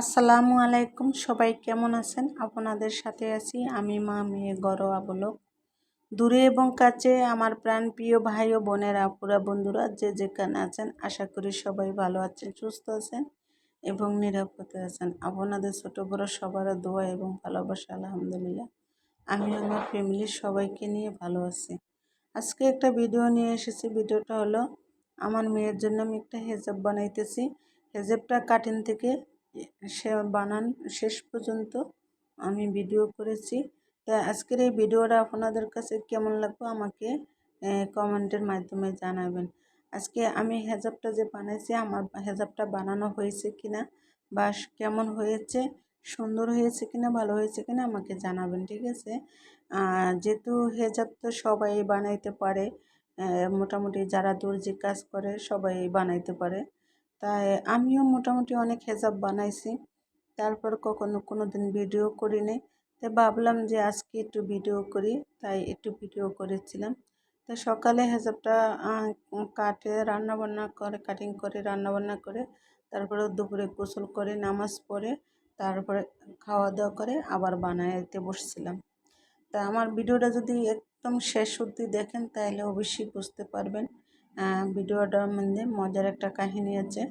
আসসালামু আলাইকুম। সবাই কেমন আছেন? আপনাদের সাথে আছি আমি মা মেয়ে গরোয়া বলক দূরে এবং কাছে আমার প্রাণ প্রিয় ভাই ও বোনেরা পুরা বন্ধুরা যে যেখানে আছেন, আশা করি সবাই ভালো আছেন, সুস্থ আছেন এবং নিরাপদে আছেন। আপনাদের ছোট বড় সবার দোয়া এবং ভালোবাসা, আলহামদুলিল্লাহ। আমি আমার ফ্যামিলির সবাইকে নিয়ে ভালো আছি। আজকে একটা ভিডিও নিয়ে এসেছি। ভিডিওটা হলো, আমার মেয়ের জন্য আমি একটা হেজাব বানাইতেছি। হেজাবটা কাটিং থেকে সে বানান, শেষ পর্যন্ত আমি ভিডিও করেছি। তা আজকের এই ভিডিওটা আপনাদের কাছে কেমন লাগবে আমাকে কমেন্টের মাধ্যমে জানাবেন। আজকে আমি হেজাবটা যে বানাইছি, আমার হেজাবটা বানানো হয়েছে কিনা বা কেমন হয়েছে, সুন্দর হয়েছে কিনা, ভালো হয়েছে কিনা আমাকে জানাবেন, ঠিক আছে? যেহেতু হেজাব তো সবাই বানাইতে পারে মোটামুটি যারা দর্জি কাজ করে সবাই বানাইতে পারে। তাই আমিও মোটামুটি অনেক হেজাব বানাইছি। তারপর কখনো কোনো দিন ভিডিও করিনি। তাই ভাবলাম যে আজকে একটু ভিডিও করি, তাই একটু ভিডিও করেছিলাম। তো সকালে হেজাবটা কাটে, রান্নাবান্না করে কাটিং করে, রান্নাবান্না করে, তারপরে দুপুরে গোসল করে, নামাজ পড়ে, তারপরে খাওয়া দাওয়া করে আবার বানাইতে বসছিলাম। তা আমার ভিডিওটা যদি একদম শেষ অবধি দেখেন, তাহলে অবশ্যই বুঝতে পারবেন। ভিডিওটার মধ্যে মজার একটা কাহিনী আছে।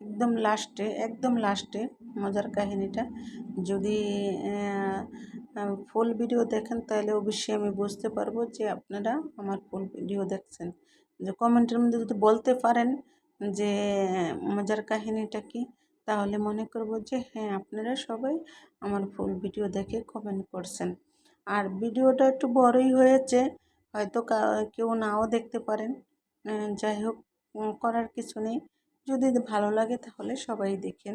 একদম লাস্টে একদম লাস্টে মজার কাহিনীটা। যদি ফুল ভিডিও দেখেন, তাহলে অবশ্যই আমি বুঝতে পারব যে আপনারা আমার ফুল ভিডিও দেখছেন। যে কমেন্টের মধ্যে যদি বলতে পারেন যে, মজার কাহিনীটা কি, তাহলে মনে করব যে হ্যাঁ আপনারা সবাই আমার ফুল ভিডিও দেখে কমেন্ট করছেন। আর ভিডিওটা একটু বড়ই হয়েছে, হয়তো কেউ নাও দেখতে পারেন। যাই হোক করার কিছু নেই। যদি ভালো লাগে তাহলে সবাই দেখেন।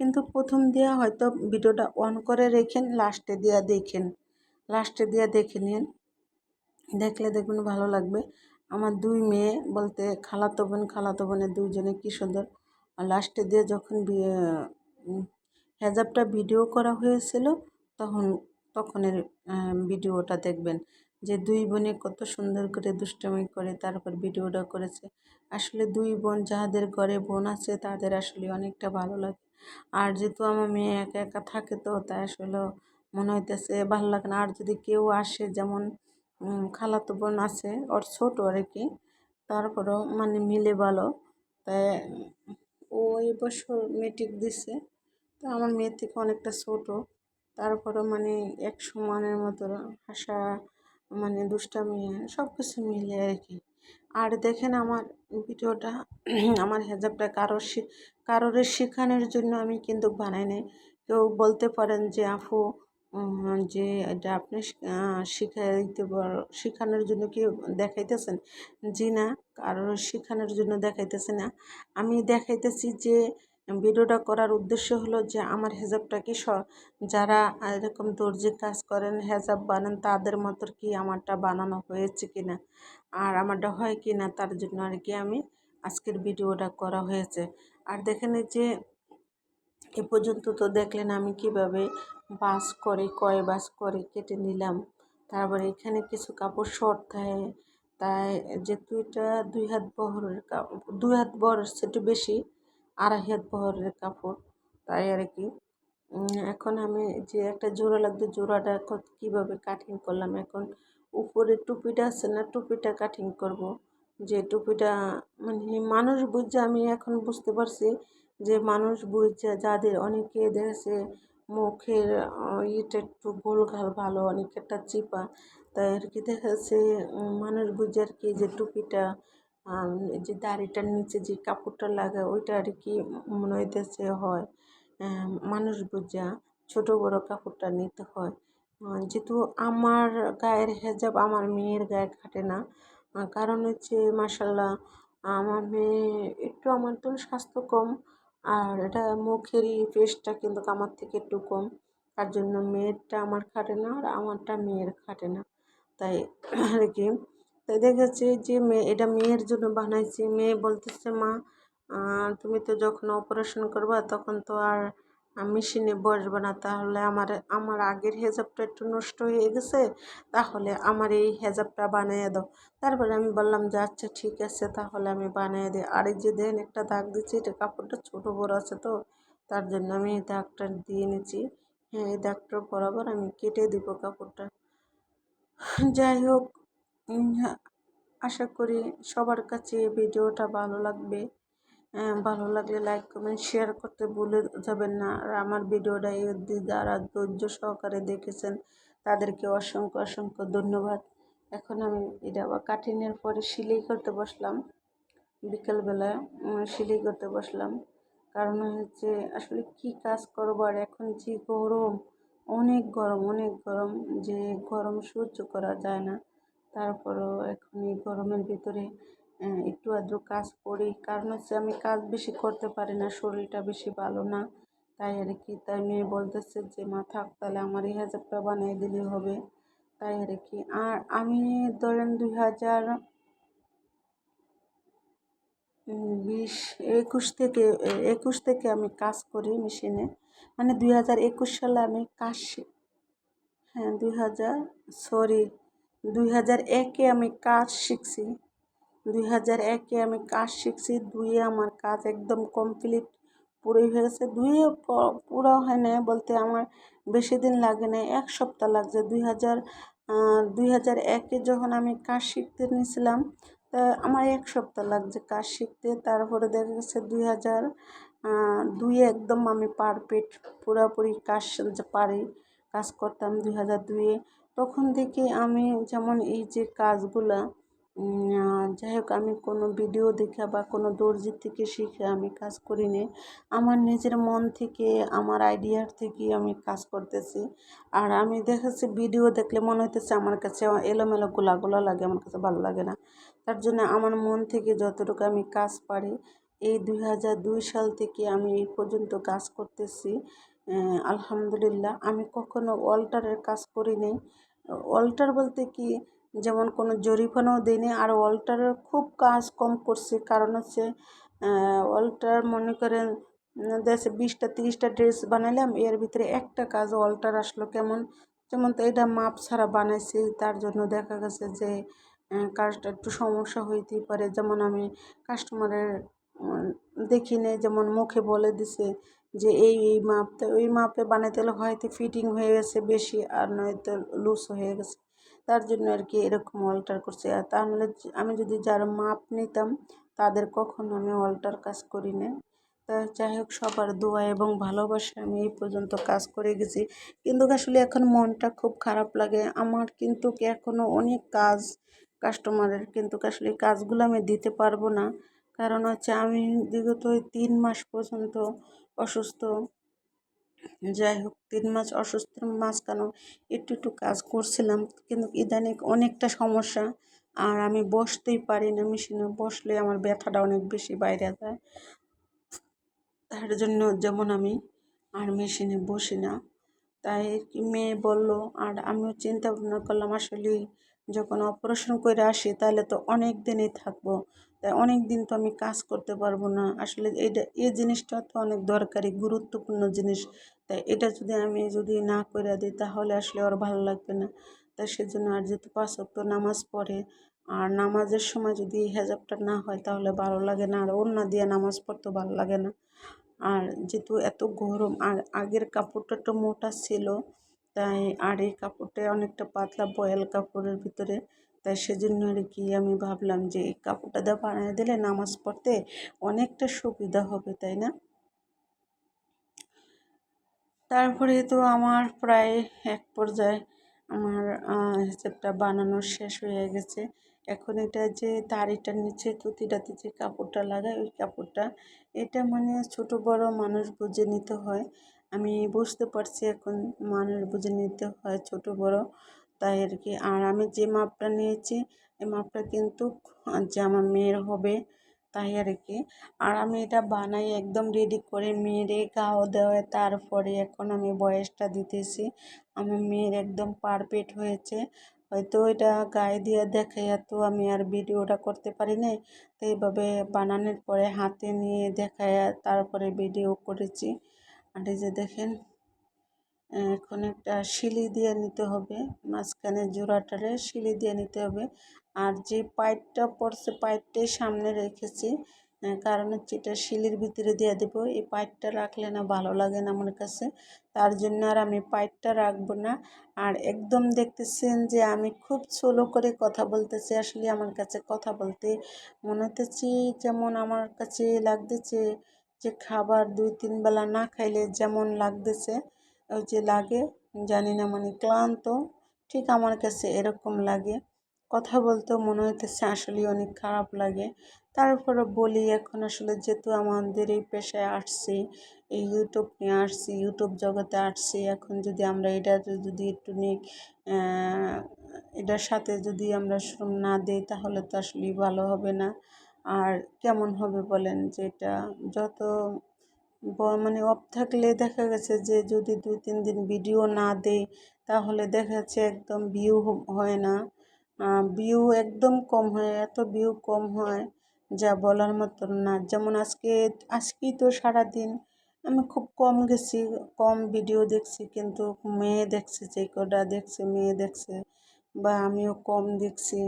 কিন্তু প্রথম দিয়া হয়তো ভিডিওটা অন করে রেখেন, লাস্টে দিয়া দেখেন। লাস্টে দিয়া দেখে নিন। দেখলে দেখবেন ভালো লাগবে। আমার দুই মেয়ে বলতে খালাতো বোন, খালাতো বোনের দুইজনে কী সুন্দর। লাস্টে দিয়ে যখন হেজাবটা ভিডিও করা হয়েছিল, তখন, তখনের ভিডিওটা দেখবেন। যে দুই বোনে কত সুন্দর করে দুষ্টামি করে তারপর ভিডিওটা করেছে। আসলে দুই বোন যাদের ঘরে বোন আছে, তাদের আসলে অনেকটা ভালো লাগে। আর যেহেতু আমার মেয়ে একা একা থাকে তো, তাই আসলে মনে হইতেছে ভালো লাগে না। আর যদি কেউ আসে, যেমন খালাতো বোন আছে, ওর ছোটো আর কি তারপরেও মানে মিলে ভালো। তাই, ও এবছর মেট্রিক দিছে, তো আমার মেয়ের থেকে অনেকটা ছোটো। তারপরেও মানে এক সমানের মতো হাসা মানে দুষ্টামি সব কিছু মিলে আর কি আর দেখেন আমার ভিডিওটা, আমার হেজাবটা কারোর কারোর শেখানোর জন্য আমি কিন্তু বানাই নাই। কেউ বলতে পারেন যে আফু যে এটা আপনি শিখাইতে শেখানোর জন্য কি দেখাইতেছেন? জি না, কারোর শেখানোর জন্য দেখাইতেছে না। আমি দেখাইতেছি যে ভিডিওটা করার উদ্দেশ্য হলো যে আমার হেজাবটাকে স, যারা এরকম দর্জি কাজ করেন, হেজাব বানান, তাদের মতো কি আমারটা বানানো হয়েছে কি না আর আমারটা হয় কি না তার জন্য আর কি আমি আজকের ভিডিওটা করা হয়েছে। আর দেখেন যে, এ পর্যন্ত তো দেখলেন আমি কীভাবে বাস করে, কয় বাস করে কেটে নিলাম। তারপরে এখানে কিছু কাপড় শর্ট থাকে। তাই যেহেতু এটা দুই হাত বহরের কাপড় দুই হাত বহর, সেটা বেশি। আড়াই হাত কাপড়, তাই আর কি। এখন আমি যে একটা জোড়া লাগতো, জোড়াটা এখন কীভাবে কাটিং করলাম? এখন উপরে টুপিটা আছে না, টুপিটা কাটিং করব। যে টুপিটা মানে মানুষ বুঝছে, আমি এখন বুঝতে পারছি যে মানুষ বুঝছে, যাদের অনেকে দেখেছে মুখের ইয়েটা একটু গোলঘাল ভালো অনেকেরটা চিপা, তাই আর কি দেখেছে মানুষ বুঝছে আর কি যে টুপিটা যে দাড়িটার নিচে যে কাপড়টা লাগে, ওইটা আর কি মনে হইতেছে হয় মানুষ বুঝা ছোটো বড়ো কাপড়টা নিতে হয়। যেহেতু আমার গায়ের হেজাব আমার মেয়ের গায়ে খাটে না কারণ হচ্ছে মাসাল্লাহ আমার মেয়ে একটু আমার তো স্বাস্থ্য কম, আর এটা মুখেরই ফেসটা কিন্তু আমার থেকে একটু কম, তার জন্য মেয়েরটা আমার খাটে না, আর আমারটা মেয়ের খাটে না। তাই আর কি তাই দেখেছি যে মেয়ে, এটা মেয়ের জন্য বানাইছি। মেয়ে বলতেছে, মা তুমি তো যখন অপারেশন করবা তখন তো আর মেশিনে বসবে না। তাহলে আমার আমার আগের হেজাবটা একটু নষ্ট হয়ে গেছে, তাহলে আমার এই হেজাবটা বানিয়ে দাও। তারপরে আমি বললাম যে আচ্ছা ঠিক আছে, তাহলে আমি বানিয়ে দিই। আর এই যে দেন একটা দাগ দিচ্ছি, এটা কাপড়টা ছোটো বড়ো আছে তো, তার জন্য আমি এই দাগটা দিয়ে নিচ্ছি। হ্যাঁ এই দাগটা বরাবর আমি কেটে দিব কাপড়টা। যাই হোক আশা করি সবার কাছে ভিডিওটা ভালো লাগবে। ভালো লাগলে লাইক কমেন্ট শেয়ার করতে ভুলে যাবেন না। আর আমার ভিডিওটা যারা ধৈর্য সহকারে দেখেছেন, তাদেরকে অসংখ্য অসংখ্য ধন্যবাদ। এখন আমি এটা আবার কাটিংয়ের পরে সিলাই করতে বসলাম। বিকেলবেলা সিলাই করতে বসলাম। কারণ হচ্ছে আসলে কি কাজ করব? আর এখন যে গরম, অনেক গরম অনেক গরম, যে গরম সহ্য করা যায় না। তারপরেও এখন এই গরমের ভিতরে একটু আধটু কাজ করি। কারণ হচ্ছে আমি কাজ বেশি করতে পারি না, শরীরটা বেশি ভালো না। তাই আর কি, তাই মেয়ে বলতেছে যে, মা, থাক, তাহলে আমার এই হাজারটা বানিয়ে দিলেই হবে। তাই আর কি। আর আমি ধরেন দুই হাজার বিশ, একুশ থেকে একুশ থেকে আমি কাজ করি মেশিনে। মানে দুই হাজার একুশ সালে আমি কাজ হ্যাঁ দুই হাজার, সরি দুই হাজার একে আমি কাজ শিখছি। দুই হাজার একে আমি কাজ শিখছি, দুইয়ে আমার কাজ একদম কমপ্লিট পুরোই হয়ে গেছে। দুইয়ে পুরো হয় না বলতে আমার বেশি দিন লাগে না এক সপ্তাহ লাগছে। দুই হাজার দুই হাজার একে যখন আমি কাজ শিখতে নিয়েছিলাম তা আমার এক সপ্তাহ লাগছে কাজ শিখতে। তারপরে দেখা গেছে দুই হাজার দুইয়ে একদম আমি পারফেক্ট পুরোপুরি কাজ পারি, কাজ করতাম দুই হাজার দুইয়ে। তখন থেকে আমি যেমন এই যে কাজগুলা যাই হোক আমি কোনো ভিডিও দেখে বা কোনো দর্জির থেকে শিখে আমি কাজ করি নি আমার নিজের মন থেকে, আমার আইডিয়ার থেকে আমি কাজ করতেছি। আর আমি দেখেছি ভিডিও দেখলে মনে হইতেছে আমার কাছে এলোমেলো গোলা গোলা লাগে, আমার কাছে ভালো লাগে না। তার জন্য আমার মন থেকে যতটুকু আমি কাজ পারি, এই দুই হাজার দুই সাল থেকে আমি এই পর্যন্ত কাজ করতেছি। আলহামদুলিল্লাহ। আমি কখনো অল্টারের কাজ করিনি। অল্টার বলতে কি? যেমন কোনো জরিপানাও দিইনি আর অল্টারের খুব কাজ কম করছি। কারণ হচ্ছে অল্টার মনে করেন, দেশে বিশটা, তিরিশটা ড্রেস বানাইলাম। এর ভিতরে একটা কাজ অল্টার আসলো কেমন? যেমন তো এটা মাপ ছাড়া বানাইছি। তার জন্য দেখা গেছে যে কাজটা একটু সমস্যা হইতেই পারে। যেমন আমি কাস্টমারের দেখি যেমন মুখে বলে দিছে যে এই এই মাপটা, ওই মাপে বানাইতে হলে হয়তো ফিটিং হয়ে গেছে বেশি আর নয়তো লুজ হয়ে গেছে। তার জন্য আর কি এরকম অল্টার করছে। আর তাহলে আমি যদি যার মাপ নিতাম, তাদের কখনো আমি অল্টার কাজ করি না তা যাই হোক, সবার দোয়া এবং ভালোবাসায় আমি এই পর্যন্ত কাজ করে গেছি। কিন্তু আসলে এখন মনটা খুব খারাপ লাগে। আমার কিন্তু এখনও অনেক কাজ কাস্টমারের কিন্তু আসলে কাজগুলো আমি দিতে পারব না। কারণ হচ্ছে আমি বিগত তিন মাস পর্যন্ত অসুস্থ। যাই হোক, তিন মাস অসুস্থর মাঝখানে একটু একটু কাজ করছিলাম, কিন্তু ইদানিং অনেকটা সমস্যা। আর আমি বসতেই পারি না মেশিনে, বসলে আমার ব্যথাটা অনেক বেশি বাইরে যায়। তার জন্য যেমন আমি আর মেশিনে বসি না। তাই মেয়ে বলল, আর আমিও চিন্তা ভাবনা করলাম, আসলে যখন অপারেশন করে আসি, তাহলে তো অনেক দিনই থাকব। তাই অনেক দিন তো আমি কাজ করতে পারব না। আসলে এটা এই জিনিসটা তো অনেক দরকারি, গুরুত্বপূর্ণ জিনিস। তাই এটা যদি আমি যদি না করে দিই, তাহলে আসলে ওর ভালো লাগবে না। তাই সেজন্য আর যেহেতু পাঁচ ওয়াক্ত নামাজ পড়ে, আর নামাজের সময় যদি হেজাবটা না হয়, তাহলে ভালো লাগে না। আর ওড়না দিয়ে নামাজ পড়তে ভালো লাগে না। আর যেহেতু এত গরম, আর আগের কাপড়টা একটু মোটা ছিল, তাই আর এই কাপড়টা অনেকটা পাতলা বয়েল কাপড়ের ভিতরে তাই সেজন্য আর কি আমি ভাবলাম যে এই কাপড়টা দিয়ে বানিয়ে দিলে নামাজ পড়তে অনেকটা সুবিধা হবে, তাই না? তারপরে তো আমার প্রায় এক পর্যায়ে আমার হিসেবটা বানানো শেষ হয়ে গেছে। এখন এটা যে দাড়িটার নিচে তুতিটাতে যে কাপড়টা লাগায় ওই কাপড়টা, এটা মানে ছোট বড় মানুষ বুঝে নিতে হয়। আমি বুঝতে পারছি এখন মানুষ বুঝে নিতে হয় ছোট বড়। তাই আর কি। আর আমি যে মাপটা নিয়েছি, এই মাপটা কিন্তু যে আমার মেয়ের হবে, তাই আর কি। আর আমি এটা বানাই একদম রেডি করে মেরে গাও দেওয়া তারপরে এখন আমি বয়সটা দিতেছি আমার মেয়ের একদম পারফেক্ট হয়েছে। হয়তো এটা গায়ে দিয়ে দেখাইয়া তো আমি আর ভিডিওটা করতে পারি নাই। তো এইভাবে বানানোর পরে হাতে নিয়ে দেখাইয়া তারপরে ভিডিও করেছি। আর এই যে দেখেন এখন একটা শিলি দিয়ে নিতে হবে। মাঝখানে জোড়াটারে শিলি দিয়ে নিতে হবে। আর যে পাইপটা পড়ছে পাইপটাই সামনে রেখেছি। কারণ হচ্ছে এটা শিলির ভিতরে দিয়ে দেবো। এই পাইপটা রাখলে না ভালো লাগে না আমার কাছে। তার জন্য আর আমি পাইপটা রাখব না। আর একদম দেখতেছেন যে আমি খুব স্লো করে কথা বলতেছি, আসলে আমার কাছে কথা বলতে মনে হতেছি যেমন আমার কাছে লাগতেছে যে খাবার দুই তিন বেলা না খাইলে যেমন লাগতেছে। যে লাগে, জানি না মানে ক্লান্ত। ঠিক আমার কাছে এরকম লাগে। কথা বলতেও মনে হইতেছে আসলে অনেক খারাপ লাগে। তারপরে বলি, এখন আসলে যেহেতু আমাদের এই পেশায় আসছি, এই ইউটিউব নিয়ে আসছি ইউটিউব জগতে আসছি, এখন যদি আমরা এটা যদি একটু নিয়ে এটার সাথে যদি আমরা শ্রম না দিই, তাহলে তো আসলেই ভালো হবে না। আর কেমন হবে বলেন যে এটা যত মানে অফ থাকলে দেখা গেছে যে যদি দুই, তিন দিন ভিডিও না দেই, তাহলে দেখা যাচ্ছে একদম ভিউ হয় না। ভিউ একদম কম হয়, এত ভিউ কম হয় যা বলার মতন না। যেমন আজকে, আজকেই তো সারাদিন আমি খুব কম গেছি, কম ভিডিও দেখছি, কিন্তু মেয়ে দেখছে, যে কটা দেখছে, মেয়ে দেখছে, বা আমিও কম দেখছি।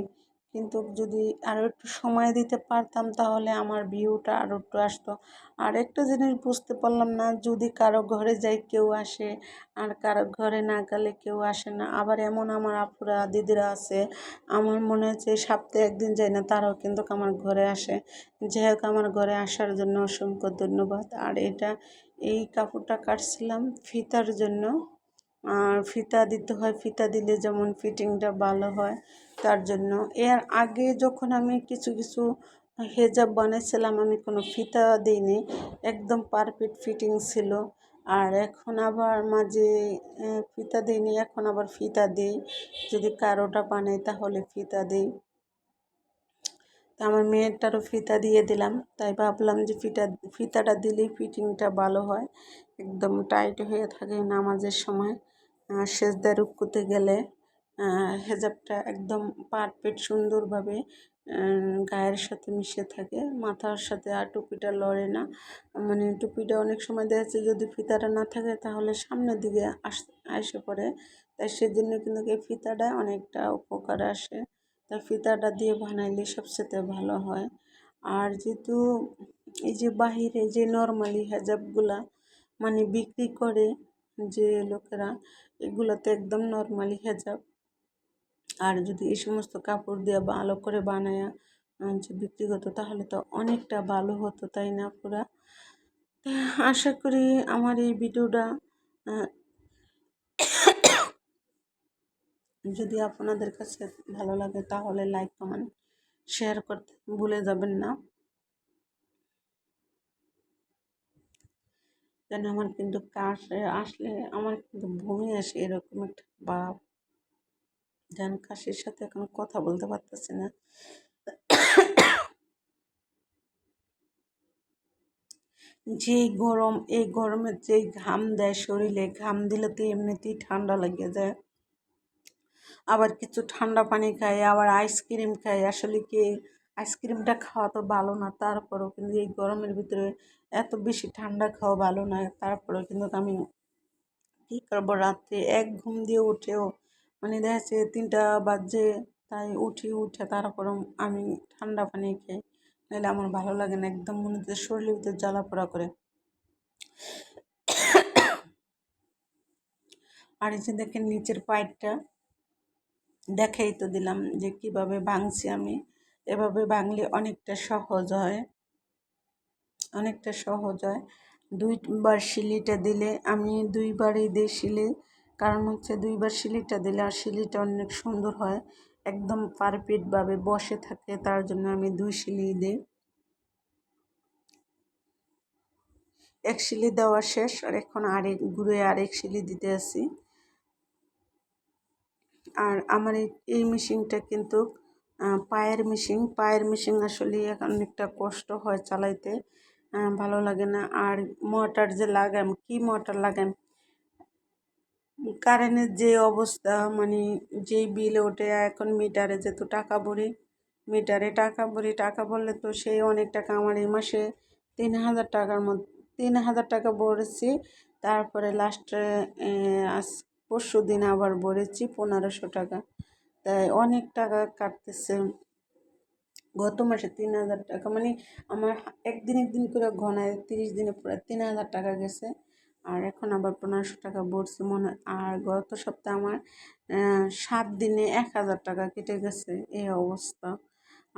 কিন্তু যদি আরও একটু সময় দিতে পারতাম তাহলে আমার ভিউটা আরও একটু আসতো। আর একটা জিনিস বুঝতে পারলাম না, যদি কারও ঘরে যাই কেউ আসে আর কারও ঘরে না গেলে কেউ আসে না, আবার এমন আমার আপুরা, দিদিরা আছে, আমার মনে হচ্ছে সপ্তাহে একদিন যাই না, তারাও কিন্তু আমার ঘরে আসে। যাই আমার ঘরে আসার জন্য অসংখ্য ধন্যবাদ। আর এটা এই কাপড়টা কাটছিলাম ফিতার জন্য। আর ফিতা দিতে হয়, ফিতা দিলে যেমন ফিটিংটা ভালো হয়, তার জন্য। এর আগে যখন আমি কিছু কিছু হেজাব বানিয়েছিলাম আমি কোনো ফিতা দিইনি, একদম পারফেক্ট ফিটিং ছিল। আর এখন আবার মাঝে ফিতা দিইনি, এখন আবার ফিতা দিই। যদি কারোটা বানাই, তাহলে ফিতা দিই। তা আমার মেয়েরটারও ফিতা দিয়ে দিলাম, তাই ভাবলাম যে ফিতা, ফিতাটা দিলেই ফিটিংটা ভালো হয়। একদম টাইট হয়ে থাকে নামাজের সময়। সেজদা রুকুতে গেলে হেজাবটা একদম পারফেক্ট সুন্দরভাবে গায়ের সাথে মিশে থাকে। মাথার সাথে আর টুপিটা লড়ে না। মানে টুপিটা অনেক সময় দেখা যাচ্ছে যদি ফিতাটা না থাকে তাহলে সামনের দিকে আস এসে পড়ে। তাই সেজন্য কিন্তু এই ফিতাটা অনেকটা উপকার আসে। তাই ফিতাটা দিয়ে বানাইলে সবচেয়ে ভালো হয়। আর যেহেতু এই যে বাহিরে যে নর্মালি হেজাবগুলা মানে বিক্রি করে যে লোকেরা এগুলোতে একদম নর্মালি হেজাব। আর যদি এই সমস্ত কাপড় দিয়ে ভালো করে বানায়া যে বিক্রি হতো তাহলে তো অনেকটা ভালো হতো, তাই না পুরা আশা করি আমার এই ভিডিওটা যদি আপনাদের কাছে ভালো লাগে, তাহলে লাইক কমেন্ট শেয়ার করতে ভুলে যাবেন না। যেন আমার কিন্তু কাশ আসলে আমার কিন্তু বমি আসে এরকম একটা ভাব। যেন কাশির সাথে এখন কথা বলতে পারতেছি না। যেই গরম, এই গরমে যেই ঘাম দেয় শরীরে, ঘাম দিলে তো এমনিতেই ঠান্ডা লেগে যায়। আবার কিছু ঠান্ডা পানি খাই, আবার আইসক্রিম খাই, আসলে কি আইসক্রিমটা খাওয়া তো ভালো না, তারপরেও কিন্তু এই গরমের ভিতরে এত বেশি ঠান্ডা খাওয়া ভালো না, তারপরেও কিন্তু আমি কী করব, রাত্রে এক ঘুম দিয়ে উঠেও মানে দেখা যাচ্ছে তিনটা বাজে, তাই উঠি, উঠে তারপরেও আমি ঠান্ডা পানি খাই, নাহলে আমার ভালো লাগে না, একদম মনে হচ্ছে শরীরের ভিতরে জ্বালা পোড়া করে। আর এই যে দেখেন নিচের পাইপটা, দেখাই তো দিলাম যে কীভাবে ভাঙছি আমি। এভাবে ভাঙলে অনেকটা সহজ হয়। অনেকটা সহজ হয়। দুইবার শিলিটা দিলে আমি দুইবারই দিই শিলি। কারণ হচ্ছে দুইবার শিলিটা দিলে আর শিলিটা অনেক সুন্দর হয়। একদম পারফেক্টভাবে বসে থাকে, তার জন্য আমি দুই শিলি দিই। এক শিলি দেওয়া শেষ, আর এখন আরেক ঘুরে আরেক শিলি দিতে আসি। আর আমার এই মেশিনটা কিন্তু পায়ের মেশিন পায়ের মেশিন আসলে এখন অনেকটা কষ্ট হয় চালাইতে। ভালো লাগে না। আর মোটর যে লাগাম, কি মোটর লাগাম? কারেন্টের যে অবস্থা মানে যেই বিল ওঠে, এখন মিটারে যেহেতু টাকা ভরি মিটারে টাকা ভরি, টাকা ভরলে তো সেই অনেক টাকা আমার এই মাসে তিন হাজার টাকার মধ্যে তিন হাজার টাকা ভরেছি। তারপরে লাস্টে আজ পরশু দিন আবার ভরেছি পনেরোশো টাকা। তাই অনেক টাকা কাটতেছে। গত মাসে তিন হাজার টাকা মানে আমার একদিন একদিন করে ঘনায় তিরিশ দিনে প্রায় তিন হাজার টাকা গেছে। আর এখন আবার পনেরোশো টাকা ভরছি মনে আর গত সপ্তাহে আমার সাত দিনে এক হাজার টাকা কেটে গেছে এই অবস্থা।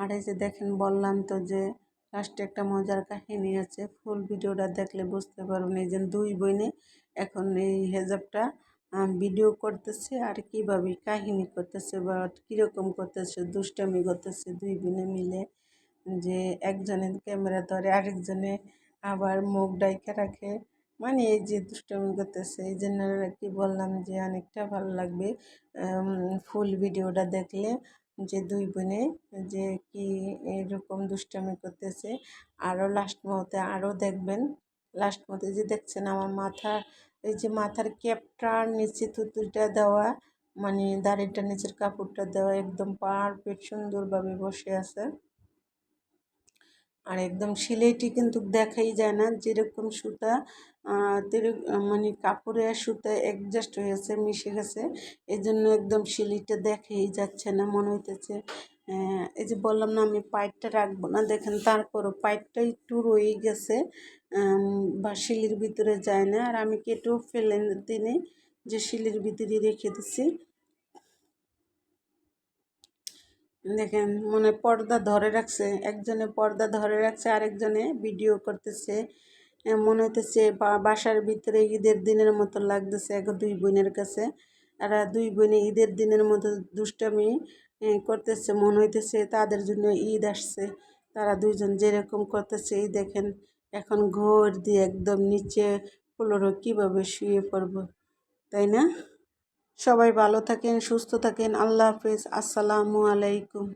আর এই যে দেখেন, বললাম তো যে লাস্টে একটা মজার কাহিনী আছে। ফুল ভিডিওটা দেখলে বুঝতে পারবেন। এই যে দুই বোনে এখন এই হেজাবটা ভিডিও করতেছে আর কীভাবে কাহিনী করতেছে বা কীরকম করতেছে, দুষ্টামি করতেছে, দুই বোনে মিলে যে একজনে ক্যামেরা ধরে, আরেকজনে আবার মুখ ডাইকা রাখে। মানে এই যে দুষ্টামি করতেছে, এই জন্য কি বললাম যে অনেকটা ভালো লাগবে ফুল ভিডিওটা দেখলে যে দুই বোনে যে কি এরকম দুষ্টামি করতেছে। আরও লাস্ট মতে আরও দেখবেন। লাস্ট মতে যে দেখছেন, আমার মাথা এই যে মাথার ক্যাপটার নিচে তুতুলটা দেওয়া মানে দাড়িটা, নিচের কাপড়টা দেওয়া, একদম পারফেক্ট সুন্দরভাবে বসে আছে। আর একদম সিলাইটি কিন্তু দেখাই যায় না, যেরকম সুতা মানে কাপড়ে সুতা অ্যাডজাস্ট হয়েছে, মিশে গেছে এই জন্য একদম সিলিটা দেখেই যাচ্ছে না, মনে হইতেছে এই যে বললাম না, আমি পাইপটা রাখব না, দেখেন তারপরও পাইপটা একটু রয়ে গেছে বা শিলির ভিতরে যায় না। আর আমি কেটেও ফেলে দিনে যে শিলির ভিতরে রেখে দিছি। দেখেন, মনে পর্দা ধরে রাখছে। একজনে পর্দা ধরে রাখছে, আরেকজনে ভিডিও করতেছে। মনে হইতেছে বাসার ভিতরে ঈদের দিনের মতো লাগতেছে এক দুই বোনের কাছে। আর দুই বোনে ঈদের দিনের মতো দুষ্টামি করতেছে, মনে হইতেছে তাদের জন্য ঈদ আসছে। তারা দুইজন যেরকম করতেছে, এই দেখেন। এখন ঘর দিয়ে একদম নিচে ফ্লোরে কীভাবে শুয়ে পড়ব, তাই না? সবাই ভালো থাকেন, সুস্থ থাকেন, আল্লাহ হাফিজ, আসসালামু আলাইকুম।